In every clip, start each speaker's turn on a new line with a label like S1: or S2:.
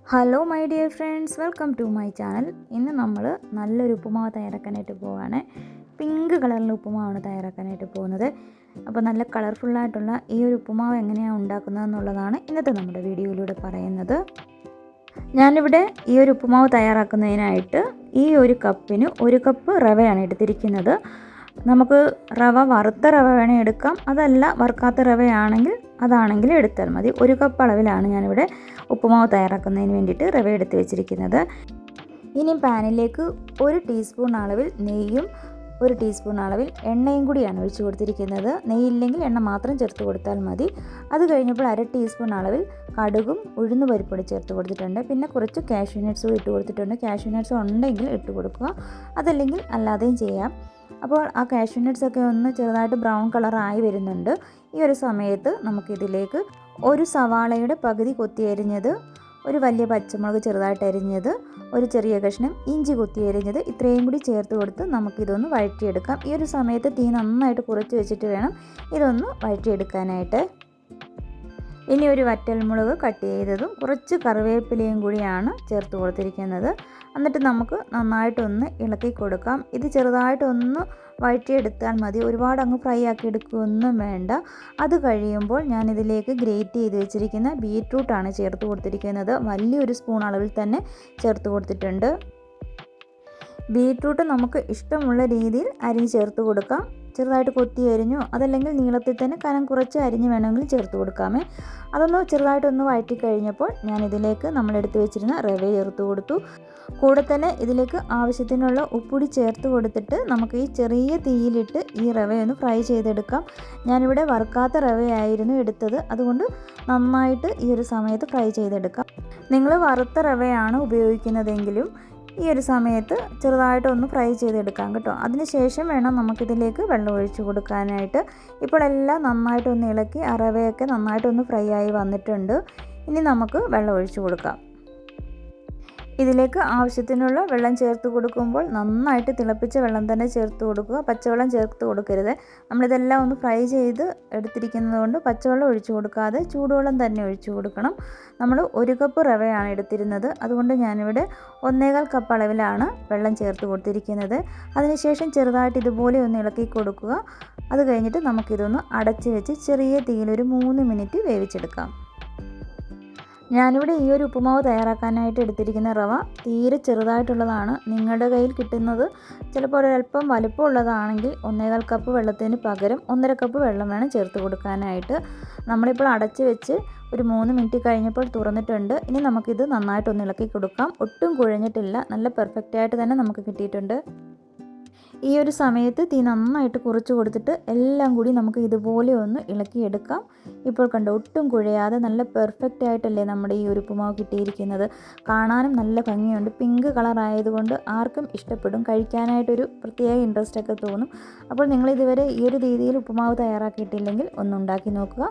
S1: Hello my dear friends welcome to my channel ഇന്ന് നമ്മൾ നല്ലൊരു ഉപ്പുമാവ് തയ്യാറാക്കാനായിട്ട് പോവുകയാണ് പിങ്ക് കളറിലെ ഉപ്പുമാവാണ് തയ്യാറാക്കാനായിട്ട് പോകുന്നത്. അപ്പോൾ നല്ല കളർഫുള്ളായിട്ടുള്ള ഈ ഒരു ഉപ്പുമാവ് എങ്ങനെയാണ് ഉണ്ടാക്കുന്നത് എന്നുള്ളതാണ് ഇന്നത്തെ നമ്മുടെ വീഡിയോയിലൂടെ പറയുന്നത്. ഞാനിവിടെ ഈ ഒരു ഉപ്പുമാവ് തയ്യാറാക്കുന്നതിനായിട്ട് ഈ ഒരു കപ്പിന് ഒരു കപ്പ് റവയാണ് എടുത്തിരിക്കുന്നത്. നമുക്ക് റവ വറുത്ത റവ വേണേൽ എടുക്കാം. അതല്ല വറുക്കാത്ത റവയാണെങ്കിൽ അതാണെങ്കിൽ എടുത്താൽ മതി. ഒരു കപ്പ് അളവിലാണ് ഞാനിവിടെ ഉപ്പുമാവ് തയ്യാറാക്കുന്നതിന് വേണ്ടിയിട്ട് റവ എടുത്ത് വെച്ചിരിക്കുന്നത്. ഇനി പാനിലേക്ക് ഒരു ടീസ്പൂൺ അളവിൽ നെയ്യും ഒരു ടീസ്പൂൺ അളവിൽ എണ്ണയും കൂടിയാണ് ഒഴിച്ച് കൊടുത്തിരിക്കുന്നത്. നെയ്യില്ലെങ്കിൽ എണ്ണ മാത്രം ചേർത്ത് കൊടുത്താൽ മതി. അത് കഴിഞ്ഞപ്പോൾ അര ടീസ്പൂൺ അളവിൽ കടുകും ഉഴുന്ന് പരിപ്പൊടി ചേർത്ത് കൊടുത്തിട്ടുണ്ട്. പിന്നെ കുറച്ച് കാഷ്യൂ നട്ട്സും ഇട്ട് കൊടുത്തിട്ടുണ്ട്. കാഷ്യൂ നട്ട്സ് ഉണ്ടെങ്കിൽ ഇട്ട് കൊടുക്കുക. അതല്ലെങ്കിൽ അല്ലാതെയും ചെയ്യാം. അപ്പോൾ ആ കാഷ്യൂ നട്ട്സൊക്കെ ഒന്ന് ചെറുതായിട്ട് ബ്രൗൺ കളറായി വരുന്നുണ്ട്. ഈ ഒരു സമയത്ത് നമുക്കിതിലേക്ക് ഒരു സവാളയുടെ പകുതി കൊത്തി അരിഞ്ഞത് ഒരു വലിയ പച്ചമുളക് ചെറുതായിട്ട് അരിഞ്ഞത് ഒരു ചെറിയ കഷ്ണം ഇഞ്ചി കൊത്തി അരിഞ്ഞത് ഇത്രയും കൂടി ചേർത്ത് കൊടുത്ത് നമുക്കിതൊന്ന് വഴറ്റിയെടുക്കാം. ഈ ഒരു സമയത്ത് തീ നന്നായിട്ട് കുറച്ച് വെച്ചിട്ട് വേണം ഇതൊന്ന് വഴറ്റിയെടുക്കാനായിട്ട്. ഇനി ഒരു വറ്റൽമുളക് കട്ട് ചെയ്തതും കുറച്ച് കറിവേപ്പിലയും കൂടിയാണ് ചേർത്ത് കൊടുത്തിരിക്കുന്നത്. എന്നിട്ട് നമുക്ക് നന്നായിട്ടൊന്ന് ഇളക്കി കൊടുക്കാം. ഇത് ചെറുതായിട്ടൊന്ന് വഴറ്റിയെടുത്താൽ മതി. ഒരുപാട് അങ്ങ് ഫ്രൈ ആക്കി എടുക്കുകയൊന്നും വേണ്ട. അത് കഴിയുമ്പോൾ ഞാൻ ഇതിലേക്ക് ഗ്രേറ്റ് ചെയ്ത് വെച്ചിരിക്കുന്ന ബീറ്റ്റൂട്ടാണ് ചേർത്ത് കൊടുത്തിരിക്കുന്നത്. വലിയൊരു സ്പൂൺ അളവിൽ തന്നെ ചേർത്ത് കൊടുത്തിട്ടുണ്ട്. ബീറ്റ്റൂട്ട് നമുക്ക് ഇഷ്ടമുള്ള രീതിയിൽ അരിഞ്ഞ് ചേർത്ത് കൊടുക്കാം. ചെറുതായിട്ട് കൊത്തി അരിഞ്ഞോ അതല്ലെങ്കിൽ നീളത്തിൽ തന്നെ കനം കുറച്ച് അരിഞ്ഞ് വേണമെങ്കിൽ ചേർത്ത് കൊടുക്കാമേ. അതൊന്ന് ചെറുതായിട്ടൊന്ന് വഴറ്റി കഴിഞ്ഞപ്പോൾ ഞാൻ ഇതിലേക്ക് നമ്മൾ എടുത്തു വെച്ചിരുന്ന റവ ചേർത്ത് കൊടുത്തു. കൂടെ തന്നെ ഇതിലേക്ക് ആവശ്യത്തിനുള്ള ഉപ്പുടി ചേർത്ത് കൊടുത്തിട്ട് നമുക്ക് ഈ ചെറിയ തീയിലിട്ട് ഈ റവയൊന്ന് ഫ്രൈ ചെയ്തെടുക്കാം. ഞാനിവിടെ വറുക്കാത്ത റവയായിരുന്നു എടുത്തത്. അതുകൊണ്ട് നന്നായിട്ട് ഈ ഒരു സമയത്ത് ഫ്രൈ ചെയ്തെടുക്കാം. നിങ്ങൾ വറുത്ത റവയാണ് ഉപയോഗിക്കുന്നതെങ്കിലും ഈ ഒരു സമയത്ത് ചെറുതായിട്ടൊന്ന് ഫ്രൈ ചെയ്തെടുക്കാം കേട്ടോ. അതിനുശേഷം വേണം നമുക്കിതിലേക്ക് വെള്ളം ഒഴിച്ച് കൊടുക്കാനായിട്ട്. ഇപ്പോൾ എല്ലാം നന്നായിട്ടൊന്ന് ഇളക്കി അറവയൊക്കെ റവയൊക്കെ നന്നായിട്ടൊന്ന് ഫ്രൈ ആയി വന്നിട്ടുണ്ട്. ഇനി നമുക്ക് വെള്ളം ഒഴിച്ച് കൊടുക്കാം. ഇതിലേക്ക് ആവശ്യത്തിനുള്ള വെള്ളം ചേർത്ത് കൊടുക്കുമ്പോൾ നന്നായിട്ട് തിളപ്പിച്ച വെള്ളം തന്നെ ചേർത്ത് കൊടുക്കുക. പച്ചവെള്ളം ചേർത്ത് കൊടുക്കരുത്. നമ്മളിതെല്ലാം ഒന്ന് ഫ്രൈ ചെയ്ത് എടുത്തിരിക്കുന്നതുകൊണ്ട് പച്ചവെള്ളം ഒഴിച്ചു കൊടുക്കാതെ ചൂടുവെള്ളം തന്നെ ഒഴിച്ചു കൊടുക്കണം. നമ്മൾ ഒരു കപ്പ് റവയാണ് എടുത്തിരുന്നത്. അതുകൊണ്ട് ഞാനിവിടെ ഒന്നേകാൽ കപ്പ് അളവിലാണ് വെള്ളം ചേർത്ത് കൊടുത്തിരിക്കുന്നത്. അതിനുശേഷം ചെറുതായിട്ട് ഇതുപോലെ ഒന്ന് ഇളക്കി കൊടുക്കുക. അത് കഴിഞ്ഞിട്ട് നമുക്കിതൊന്ന് അടച്ച് വെച്ച് ചെറിയ തീയിൽ ഒരു മൂന്ന് മിനിറ്റ് വേവിച്ചെടുക്കാം. ഞാനിവിടെ ഈ ഒരു ഉപ്പുമാവ് തയ്യാറാക്കാനായിട്ട് എടുത്തിരിക്കുന്ന റവ തീരെ ചെറുതായിട്ടുള്ളതാണ്. നിങ്ങളുടെ കയ്യിൽ കിട്ടുന്നത് ചിലപ്പോൾ ഒരല്പം വലുപ്പമുള്ളതാണെങ്കിൽ ഒന്നേകാൽ കപ്പ് വെള്ളത്തിന് പകരം ഒന്നര കപ്പ് വെള്ളം വേണം ചേർത്ത് കൊടുക്കാനായിട്ട്. നമ്മളിപ്പോൾ അടച്ച് വെച്ച് ഒരു മൂന്ന് മിനിറ്റ് കഴിഞ്ഞപ്പോൾ തുറന്നിട്ടുണ്ട്. ഇനി നമുക്കിത് നന്നായിട്ടൊന്ന് ഇളക്കി കൊടുക്കാം. ഒട്ടും കുഴഞ്ഞിട്ടില്ല. നല്ല പെർഫെക്റ്റായിട്ട് തന്നെ നമുക്ക് കിട്ടിയിട്ടുണ്ട്. ഈ ഒരു സമയത്ത് തീ നന്നായിട്ട് കുറച്ച് കൊടുത്തിട്ട് എല്ലാം കൂടി നമുക്ക് ഇതുപോലെ ഒന്ന് ഇളക്കിയെടുക്കാം. ഇപ്പോൾ കണ്ടോ ഒട്ടും കുഴയാതെ നല്ല പെർഫെക്റ്റ് ആയിട്ടല്ലേ നമ്മുടെ ഈ ഒരു ഉപ്പുമാവ് കിട്ടിയിരിക്കുന്നത്. കാണാനും നല്ല ഭംഗിയുണ്ട്. പിങ്ക് കളർ ആയതുകൊണ്ട് ആർക്കും ഇഷ്ടപ്പെടും. കഴിക്കാനായിട്ടൊരു പ്രത്യേക ഇൻട്രസ്റ്റ് ഒക്കെ തോന്നും. അപ്പോൾ നിങ്ങൾ ഇതുവരെ ഈ ഒരു രീതിയിൽ ഉപ്പുമാവ് തയ്യാറാക്കിയിട്ടില്ലെങ്കിൽ ഒന്ന് ഉണ്ടാക്കി നോക്കുക.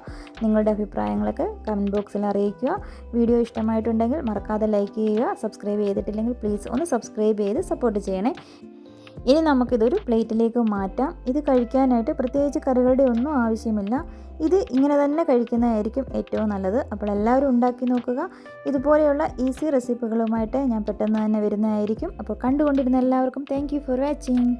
S1: നിങ്ങളുടെ അഭിപ്രായങ്ങളൊക്കെ കമന്റ് ബോക്സിൽ അറിയിക്കുക. വീഡിയോ ഇഷ്ടമായിട്ടുണ്ടെങ്കിൽ മറക്കാതെ ലൈക്ക് ചെയ്യുക. സബ്സ്ക്രൈബ് ചെയ്തിട്ടില്ലെങ്കിൽ പ്ലീസ് ഒന്ന് സബ്സ്ക്രൈബ് ചെയ്ത് സപ്പോർട്ട് ചെയ്യണേ. ഇനി നമുക്കിതൊരു പ്ലേറ്റിലേക്ക് മാറ്റാം. ഇത് കഴിക്കാനായിട്ട് പ്രത്യേകിച്ച് കറികളുടെ ഒന്നും ആവശ്യമില്ല. ഇത് ഇങ്ങനെ തന്നെ കഴിക്കുന്നതായിരിക്കും ഏറ്റവും നല്ലത്. അപ്പോൾ എല്ലാവരും ഉണ്ടാക്കി നോക്കുക. ഇതുപോലെയുള്ള ഈസി റെസിപ്പികളുമായിട്ട് ഞാൻ പെട്ടെന്ന് തന്നെ വരുന്നതായിരിക്കും. അപ്പോൾ കണ്ടുകൊണ്ടിരുന്ന എല്ലാവർക്കും താങ്ക് ഫോർ വാച്ചിങ്